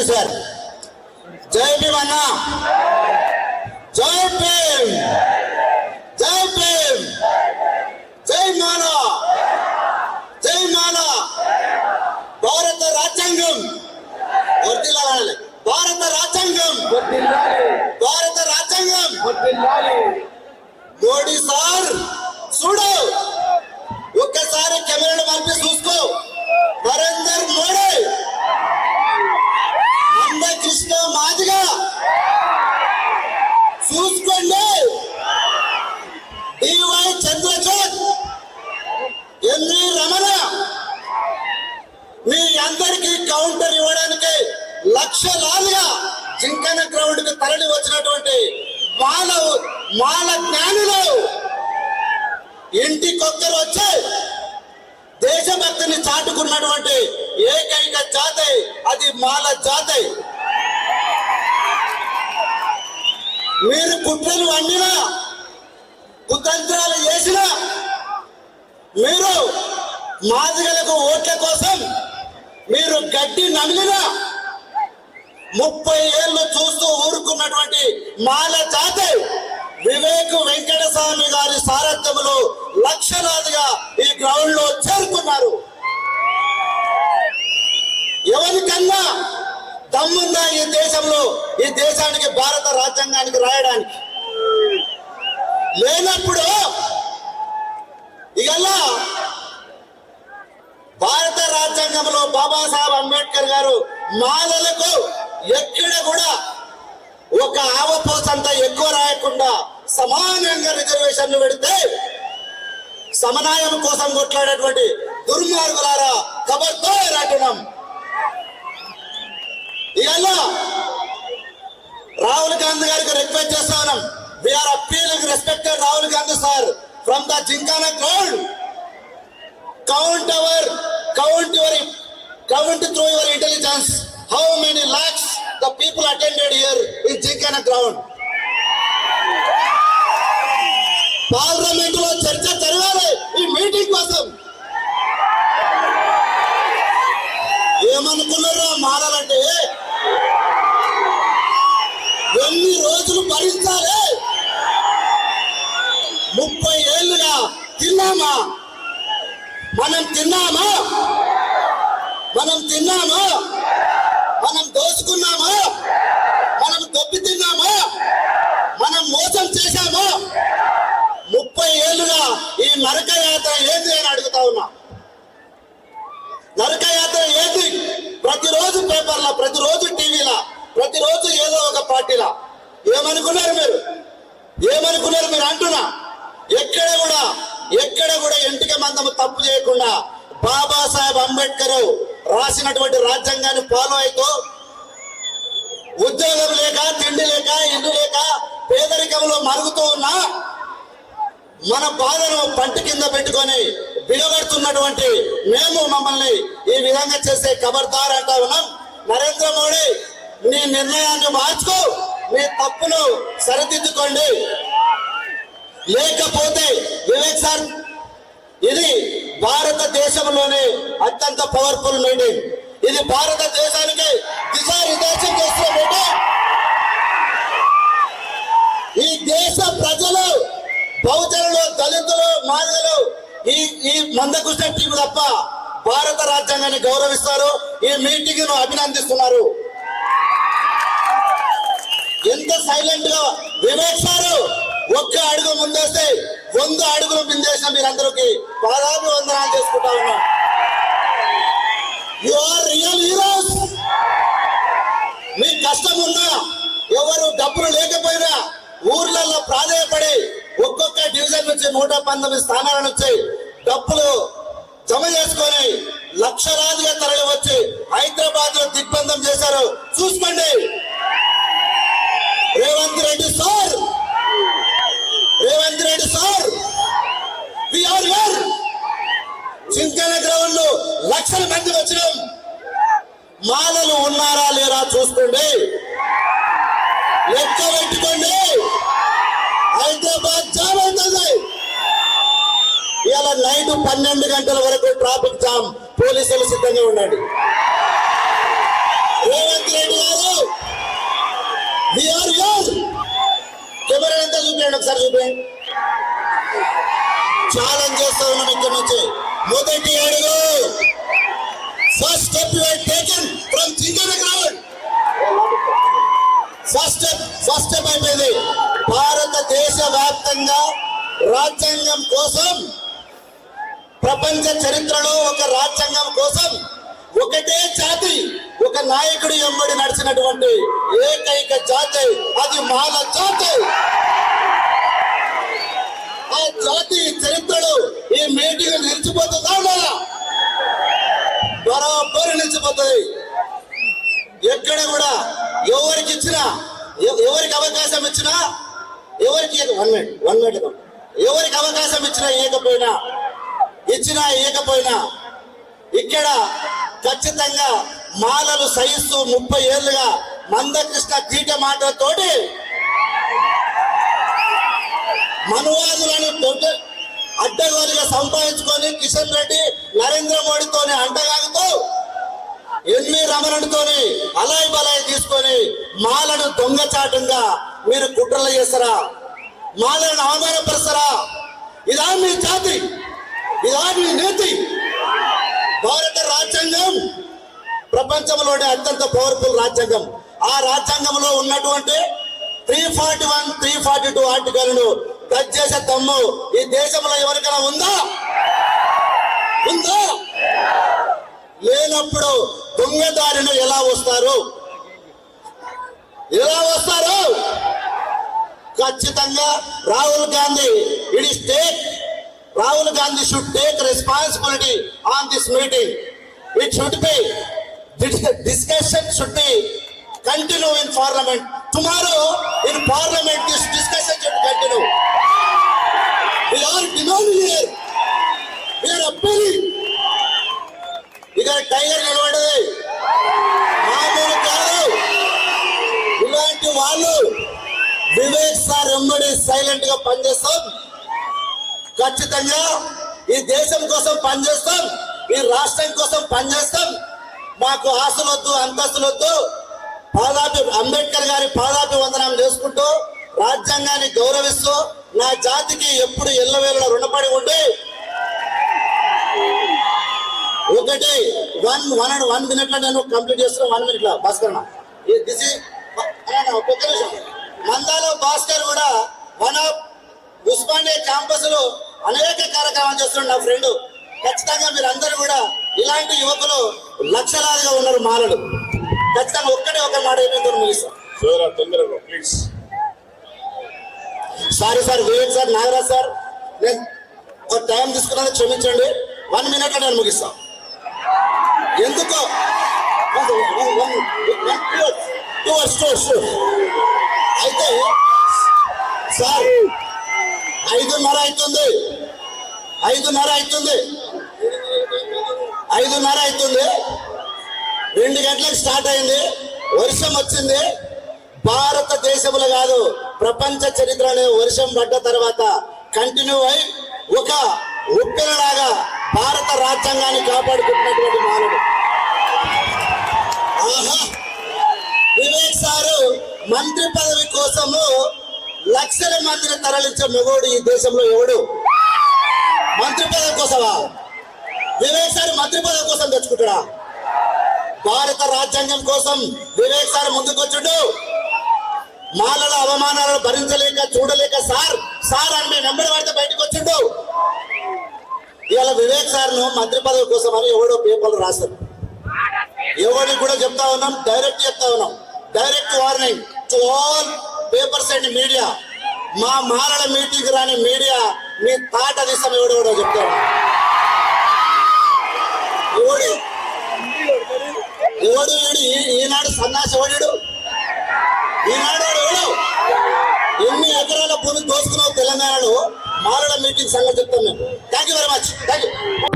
You sir జై భీమ్ అన్న జై భీమ్ జై భీమ్ జై మాలా జై మాలా భారత రాజ్యాంగం వర్దిల్లాలి భారత రాజ్యాంగం భారత రాజ్యాంగం మోడీ సార్ చూడు ఒక్కసారి కెమెరాను పంపి చూసుకో నరేందర్ జింకన తరలి వచ్చినటువంటి మాల మాల జ్ఞానులు. ఇంటికొక్కరు వచ్చి దేశభక్తిని చాటుకున్నటువంటి ఏకైక జాతి అది మాల జాతి. మీరు కుట్రలు వండినా కుతంత్రాలు చేసినా మీరు మాదిగలకు ఓట్ల కోసం మీరు గడ్డి నమిలినా ముప్పై ఏళ్ళు చూస్తూ ఊరుకున్నటువంటి మాల జాతి వివేక్ వెంకటస్వామి గారి సారథ్యంలో లక్షలాదిగా ఈ గ్రౌండ్లో చేరుకున్నారు. ఎవరికన్నా దమ్ముందా ఈ దేశంలో? ఈ దేశానికి భారత రాజ్యాంగానికి రాయడానికి? లేనప్పుడు ఇగల్లా భారత రాజ్యాంగంలో బాబాసాహెబ్ అంబేద్కర్ గారు మాలలకు ఎక్కడ కూడా ఒక ఆవపోసంత ఎక్కువ రాయకుండా సమానంగా రిజర్వేషన్లు పెడితే సమన్వయం కోసం కొట్లాడేటువంటి దుర్మార్గులారా కబర్తో రాటనం ఇవాళ రాహుల్ గాంధీ గారికి రిక్వెస్ట్ చేస్తా ఉన్నాం. We are appealing respected Rahul Gandhi sir from the gymkhana ground count hour count your count through your intelligence how many lakhs the people attended here in Jinkana ground. పార్లమెంట్లో చర్చ జరగాలి ఈ మీటింగ్ కోసం. ఏమనుకున్నారో మారాలంటే? ఎన్ని రోజులు భరించాలి? ముప్పై ఏళ్ళుగా తిన్నామా? మనం తిన్నామా? మనం తిన్నామా? మనం దోచుకున్నామా? మనం దొబ్బి తిన్నామా? మనం మోసం చేశామా? ముప్పై ఏళ్ళుగా ఈ నరక యాత్ర ఏంది అని అడుగుతా ఉన్నా. నరక యాత్ర ఏంది? ప్రతిరోజు పేపర్లా ప్రతిరోజు టీవీలా ప్రతిరోజు ఏదో ఒక పార్టీలా. ఏమనుకున్నారు మీరు? ఏమనుకున్నారు మీరు అంటున్నా? ఎక్కడ కూడా ఎక్కడ కూడా ఇంటికి మందము తప్పు చేయకుండా బాబాసాహెబ్ అంబేద్కర్ రాసినటువంటి రాజ్యాంగాన్ని ఫాలో అవుతూ ఉద్యోగం లేక తిండి లేక ఇల్లు లేక పేదరికంలో మరుగుతూ ఉన్నా మన బాధను పంట కింద పెట్టుకొని బిగబడుతున్నటువంటి మేము మమ్మల్ని ఈ విధంగా చేసే ఖబర్దార్ అంటా ఉన్నాం. నరేంద్ర మోడీ నీ నిర్ణయాన్ని మార్చుకో మీ తప్పును సరిదిద్దుకోండి. లేకపోతే వివేక్ సార్ ఇది భారతదేశంలోనే అత్యంత పవర్ఫుల్ మీటింగ్ ఇది భారతదేశానికి దిశానిర్దేశం చేస్తున్న ఈ దేశ ప్రజలు బహుజనులు దళితులు మాదిగలు ఈ ఈ మందకృష్ణ టీం తప్ప భారత రాజ్యాంగాన్ని గౌరవిస్తారు. ఈ మీటింగ్ను అభినందిస్తున్నారు. ఎంత సైలెంట్గా వివేక్ సారు ఒక్క అడుగు ముందేస్తే వంద అడుగులు ముందేసిన మీరందరికి పాదాభి వందనాలు చేసుకుంటా ఉన్నాం. యు ఆర్ రియల్ హీరోస్ మీ కష్టం ఉన్నా ఎవరు డబ్బులు లేకపోయినా ఊర్లలో ప్రాధాయపడి ఒక్కొక్క డివిజన్ నుంచి నూట పంతొమ్మిది స్థానాల నుంచి డబ్బులు జమ చేసుకొని లక్షలాదిగా తరలి వచ్చి హైదరాబాద్లో దిగ్బంధం చేశారు. చూసుకోండి. రేవంత్ రెడ్డి సార్. లక్షల మంది వచ్చినాం. మాలలు ఉన్నారా లేరా చూసుకోండి లెక్క పెట్టుకోండి. హైదరాబాద్ జామ్ అవుతుంది. ఇలా నైట్ పన్నెండు గంటల వరకు ట్రాఫిక్ జామ్. పోలీసులు సిద్ధంగా ఉండండి. రేవంత్ రెడ్డి గారు వీఆర్ యోర్ ఎవరైనా చూపించండి? ఒకసారి చూపించండి. ఛాలెంజ్ చేస్తా ఉన్నాం ఇక్కడ నుంచి. మొదటి అడుగు. First step you taken from thinking ground first step first step అయిపోయింది. భారతదేశ వ్యాప్తంగా రాజ్యాంగం కోసం ప్రపంచ చరిత్రలో ఒక రాజ్యాంగం కోసం ఒకటే జాతి ఒక నాయకుడి వెంబడి నడిచినటువంటి ఏకైక జాతి అది మాల జాతి. ఆ జాతి చరిత్రలో ఈ మీటింగ్ నిలిచిపోతుందా లేదా? నిలిచిపోతుంది ఎక్కడ కూడా ఎవరికి ఇచ్చినా ఎవరికి అవకాశం ఇచ్చినా ఎవరికి వన్ మినిట్ వన్ మినిట్ ఎవరికి అవకాశం ఇచ్చినా ఇవ్వకపోయినా ఇచ్చినా ఇవ్వకపోయినా ఇక్కడ ఖచ్చితంగా మాలలు సహిస్తూ ముప్పై ఏళ్ళుగా మందకృష్ణ తీట మాటలతోటి సంపాదించుకొని కిషన్ రెడ్డి నరేంద్ర మోడీతోని అంటగాగుతూ ఎన్ని రమణుడితోని అలాయ్ బలాయి తీసుకొని మాలను దొంగచాటంగా మీరు కుట్రలు చేస్తారా? మాలను అవమానపరుస్తారా? ఇదా మీ జాతి ఇదా మీ నీతి. భారత రాజ్యాంగం ప్రపంచంలోనే అత్యంత పవర్ఫుల్ రాజ్యాంగం. ఆ రాజ్యాంగంలో ఉన్నటువంటి three forty one three forty two ఆర్టికల్ను touch చేసే తమ్ము ఈ దేశంలో ఎవరికైనా ఉందా? ఉందా? లేనప్పుడు దొంగదారిన ఎలా వస్తారు? ఎలా వస్తారు? ఖచ్చితంగా Rahul Gandhi it take Rahul Gandhi should take responsibility on this meeting it should be discussion should be continue in parliament tomorrow in parliament this discussion should continue. We are demanding here. We are appealing. ఇక్కడ tiger నిలబడది మామూలు కాదు ఇలాంటి వాళ్ళు Vivek sir ఎమ్మడి సైలెంట్గా పనిచేస్తాం ఖచ్చితంగా ఈ దేశం కోసం పనిచేస్తాం ఈ రాష్ట్రం కోసం పనిచేస్తాం మాకు ఆశలొద్దు అంతస్తులొద్దు పాదాపి అంబేద్కర్ గారి పాదాపి వందనం చేసుకుంటూ రాజ్యాంగాన్ని గౌరవిస్తూ నా జాతికి ఎప్పుడు ఎల్లవేళ రుణపడి ఉండి ఒకటి వన్ వన్ అండ్ వన్ మినిట్లో నేను కంప్లీట్ చేస్తున్నా వన్ మినిట్లో భాస్కర్ దిస్ ఒక్క నిమిషం. మందాలో భాస్కర్ కూడా వన్ ఆఫ్ ఉస్మానియా క్యాంపస్లో అనేక కార్యక్రమాలు చేస్తున్నాడు నా ఫ్రెండ్. ఖచ్చితంగా మీరు అందరూ కూడా ఇలాంటి యువకులు లక్షలాదిగా ఉన్నారు మాలలు. ఖచ్చితంగా ఒక్కటే ఒక మాట అయిపోయింది ముగిస్తాం తొందరగా please. Sorry sir Vivek sir Nagaraj sir. నేను ఒక టైం తీసుకున్నాను క్షమించండి. వన్ మినిట్ నేను ముగిస్తాను ఎందుకో? అయితే సార్ ఐదున్నర అవుతుంది. ఐదున్నర అవుతుంది. ఐదున్నర అవుతుంది. రెండు గంటలకు స్టార్ట్ అయింది. వర్షం వచ్చింది. భారతదేశంలో కాదు ప్రపంచ చరిత్రలో వర్షం పడ్డ తర్వాత కంటిన్యూ అయి ఒక ఉప్పెనలాగా భారత రాజ్యాంగాన్ని కాపాడుకుంటున్నటువంటి మానవుడు. ఆహా! వివేక్ సారు మంత్రి పదవి కోసము లక్షల మందిని తరలించే మొగోడు ఈ దేశంలో ఎవడు? మంత్రి పదవి కోసమా? వివేక్ సార్ మంత్రి పదవి కోసం తెచ్చుకుంటాడా? భారత రాజ్యాంగం కోసం వివేక్ సార్ ముందుకొచ్చుడు. మాలల అవమానాలను భరించలేక చూడలేక సార్ సార్ అని మేము వెంబడి పడితే బయటకు వచ్చిండు ఇవాళ వివేక్ సార్ను మంత్రి పదవి కోసం అని ఎవడో పేపర్లు రాశారు. ఎవరికి కూడా చెప్తా ఉన్నాం డైరెక్ట్ చెప్తా ఉన్నాం. Direct warning to all papers and media. మా మాలల మీటింగ్ రాని మీడియా మీ తాట దిశ ఎవడు ఎవడో చెప్తా ఉన్నాం ఎవడు? ఓడు వీడు ఈనాడు సన్నాసి ఎవడు ఈనాడు వాడు ఎవడు? ఎన్ని ఎకరాల భూమి దోసుకున్నావు తెలంగాణలో? మారడం మీటింగ్ సంగతి చెప్తాం మేము thank you very much thank you